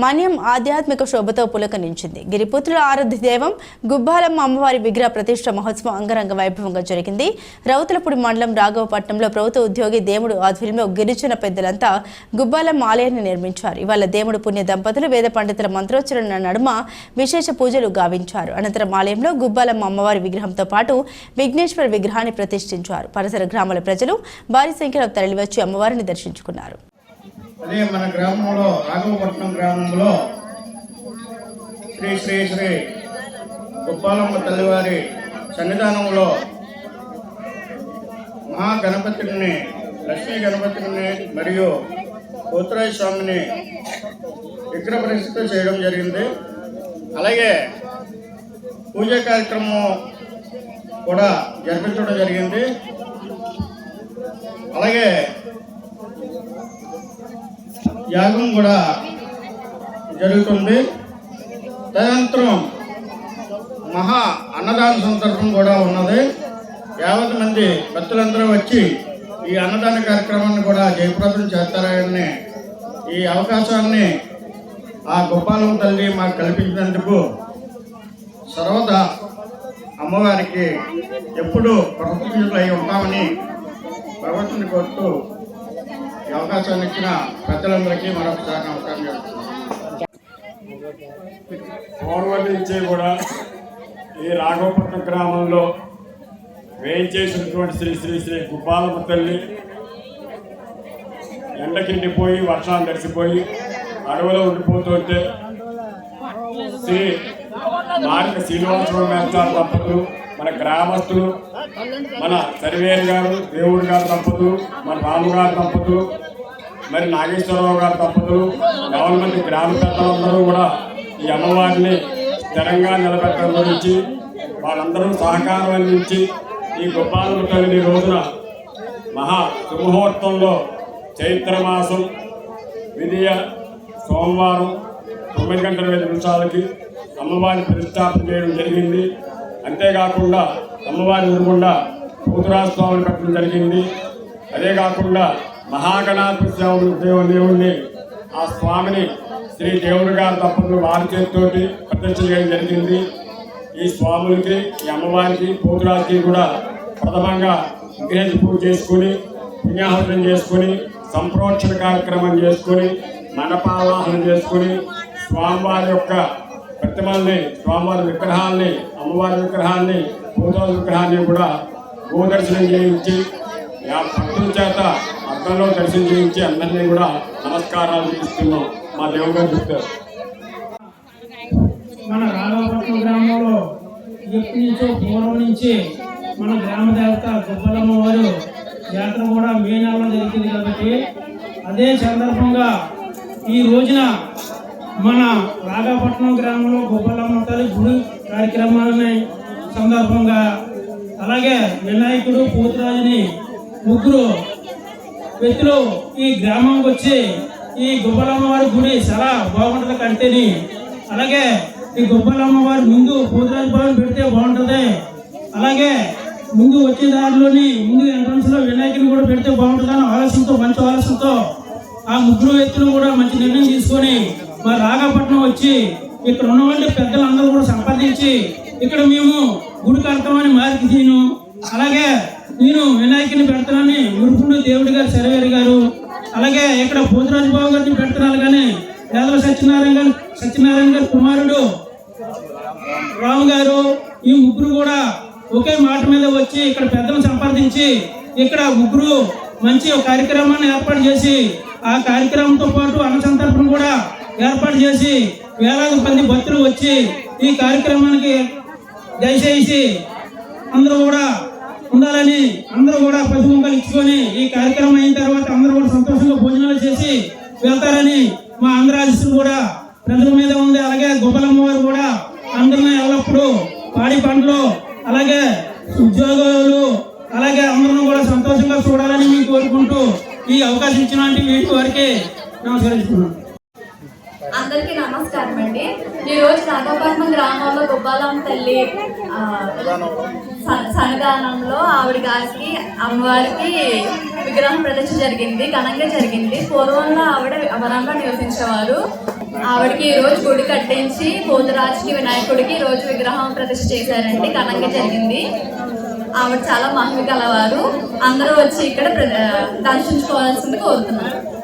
మన్యం ఆధ్యాత్మిక శోభతో పులకనించింది. గిరిపుత్రుల ఆరాధ్య దైవం గుబ్బాలమ్మ అమ్మవారి విగ్రహ ప్రతిష్ట మహోత్సవం అంగరంగ వైభవంగా జరిగింది. రౌతులపూడి మండలం రాఘవపట్నంలో ప్రభుత్వ ఉద్యోగి దేవుడు ఆధ్వర్యంలో గిరిజన పెద్దలంతా గుబ్బాలమ్మ ఆలయాన్ని నిర్మించారు. ఇవాళ దేవుడు పుణ్య దంపతులు వేద పండితుల మంత్రోచ్చరణ నడుమ విశేష పూజలు గావించారు. అనంతరం ఆలయంలో గుబ్బాలమ్మ అమ్మవారి విగ్రహంతో పాటు విఘ్నేశ్వర విగ్రహాన్ని ప్రతిష్ఠించారు. పరిసర గ్రామాల ప్రజలు భారీ సంఖ్యలో తరలివచ్చి అమ్మవారిని దర్శించుకున్నారు. అదే మన గ్రామంలో రాఘవపట్నం గ్రామంలో శ్రీ శ్రీ శ్రీ గొప్పాలమ్మ తల్లివారి సన్నిధానంలో మహాగణపతిని లక్ష్మీ గణపతిని మరియు పోతురాజ స్వామిని విగ్రహ ప్రతిష్ఠ చేయడం జరిగింది. అలాగే పూజా కార్యక్రమం కూడా జరిపించడం జరిగింది. అలాగే యాగం కూడా జరుగుతుంది. తదనంతరం మహా అన్నదాన సందర్భం కూడా ఉన్నది. యావత్ మంది భక్తులందరూ వచ్చి ఈ అన్నదాన కార్యక్రమాన్ని కూడా జయప్రదం చేస్తారని ఈ అవకాశాన్ని ఆ గోపాలం తల్లి మాకు కల్పించినందుకు సర్వదా అమ్మవారికి ఎప్పుడూ కృతజ్ఞతలై ఉంటామని భగవంతుని కోరుతూ అవకాశాన్ని ఇచ్చిన ప్రజలందరికీ మరొకసారి నమస్కారం చేస్తున్నాను పూర్వం నుంచి కూడా ఈ రాఘవపట్నం గ్రామంలో వేయించేసినటువంటి శ్రీ శ్రీ శ్రీ గుబ్బాలమ్మ తల్లి ఎండకిండిపోయి వర్షాలు తడిసిపోయి అడవిలో ఉండిపోతుంటే శ్రీ మార్గ శ్రీనివాసరావు మేస్తారు దంపతులు మన గ్రామస్తులు మన సర్వేరు గారు దేవుడు గారు దంపతులు మన రాము గారు దంపతులు మరి నాగేశ్వరరావు గారు దంపతులు గవర్నమెంట్ గ్రామ పెద్దలందరూ కూడా ఈ అమ్మవారిని స్థిరంగా నిలబెట్టడం గురించి వాళ్ళందరూ సహకారం అందించి ఈ గొప్పాలను కలిగిన రోజున మహా శుభముహూర్తంలో చైత్ర మాసం విధియ సోమవారం తొమ్మిది గంటల ఐదు నిమిషాలకి అమ్మవారిని ప్రతిష్టాపన చేయడం జరిగింది. అంతేకాకుండా అమ్మవారి ఎదురుగుండా పూతురాస్వామిని పెట్టడం జరిగింది. అదే కాకుండా మహాగణాధిపతి దేవుడు దేవుని దేవుణ్ణి ఆ స్వామిని శ్రీ దేవుడు గారి తప్పదు వారి చేతితోటి ప్రతిష్ఠ చేయడం జరిగింది. ఈ స్వాములకి ఈ అమ్మవారికి పోతురాజుకి కూడా ప్రథమంగా విగ్రహ పూజ చేసుకుని పుణ్యాహుతం చేసుకుని సంప్రోక్షణ కార్యక్రమం చేసుకుని మండపావాహనం చేసుకుని స్వామివారి యొక్క ప్రతిమల్ని స్వామివారి విగ్రహాల్ని అమ్మవారి విగ్రహాన్ని పూజల విగ్రహాన్ని కూడా భూదర్శనం చేయించి భక్తుల చేత అర్థంలో దర్శనం చేయించి అందరినీ కూడా నమస్కారాలు చేస్తున్నాం. మా దేవుడు చెప్తారు. మన రాఘవపట్నం గ్రామంలో ఎప్పటి పూర్వం నుంచి మన గ్రామ దేవత గొప్పలమ్మ వారు జాతర కూడా మే నెలలో జరిగింది కాబట్టి అదే సందర్భంగా ఈ రోజున మన రాఘవపట్నం గ్రామంలో గొప్పలమ్మ తల్లి గుడి కార్యక్రమాలని సందర్భంగా అలాగే వినాయకుడు పోతురాజుని ముగ్గురు వ్యక్తులు ఈ గ్రామంకి వచ్చి ఈ గొప్పలమ్మ వారి గుడి చాలా బాగుంటుంది కంటేని. అలాగే ఈ గొప్పలమ్మ వారి ముందు పోతురాజు భవన్ పెడితే బాగుంటుంది. అలాగే ముందు వచ్చే దారిలోని ముందు ఎంట్రన్స్లో వినాయకుని కూడా పెడితే బాగుంటుందని ఆలోచనతో మంచి ఆలోచనతో ఆ ముగ్గురు వ్యక్తులు కూడా మంచి నిర్ణయం తీసుకొని మా రాఘపట్నం వచ్చి ఇక్కడ ఉన్నటువంటి పెద్దలందరూ కూడా సంపాదించి ఇక్కడ మేము గుడి కడతామని మారికి తీను. అలాగే నేను వినాయకుని పెడతానని మురుపుండు దేవుడి గారు సర్వేరు గారు అలాగే ఇక్కడ పోతురాజు బాబు గారిని పెడుతున్నారు కానీ యాదవ సత్యనారాయణ గారు సత్యనారాయణ గారి కుమారుడు రాము గారు ఈ ముగ్గురు కూడా ఒకే మాట మీద వచ్చి ఇక్కడ పెద్దలను సంపాదించి ఇక్కడ ముగ్గురు మంచి కార్యక్రమాన్ని ఏర్పాటు చేసి ఆ కార్యక్రమంతో పాటు అన్న ఏర్పాటు చేసి వేలాది మంది భక్తులు వచ్చి ఈ కార్యక్రమానికి దయచేసి అందరూ కూడా ఉండాలని అందరూ కూడా ప్రతిబింబాలు ఇచ్చుకొని ఈ కార్యక్రమం అయిన తర్వాత అందరూ కూడా సంతోషంగా భోజనాలు చేసి వెళ్తారని మా ఆంధ్రాజీసులు కూడా ప్రజల మీద ఉంది. అలాగే గోపాలమ్మ వారు కూడా అందరినీ ఎల్లప్పుడూ పాడి పంటలు అలాగే ఉద్యోగాలు అలాగే అందరూ కూడా సంతోషంగా చూడాలని మేము కోరుకుంటూ ఈ అవకాశం ఇచ్చిన వీటి వారికి నమస్కరిస్తున్నాను అందరికీ నమస్కారం అండి. ఈ రోజు నాగపట్నం గ్రామంలో గుబ్బాలమ్మ తల్లి సన్నిధానంలో ఆవిడ గారికి అమ్మవారికి విగ్రహం ప్రదర్శన జరిగింది ఘనంగా జరిగింది. పూర్వంలో ఆవిడ అవరంగా నివసించేవారు. ఆవిడకి ఈ రోజు గుడి కట్టించి పోతురాజుకి వినాయకుడికి ఈరోజు రోజు విగ్రహం ప్రతిష్ఠ చేశారండి. ఘనంగా జరిగింది. ఆవిడ చాలా మహిమ కలవారు అందరూ వచ్చి ఇక్కడ ప్ర- దర్శించుకోవాల్సింది కోరుతున్నాను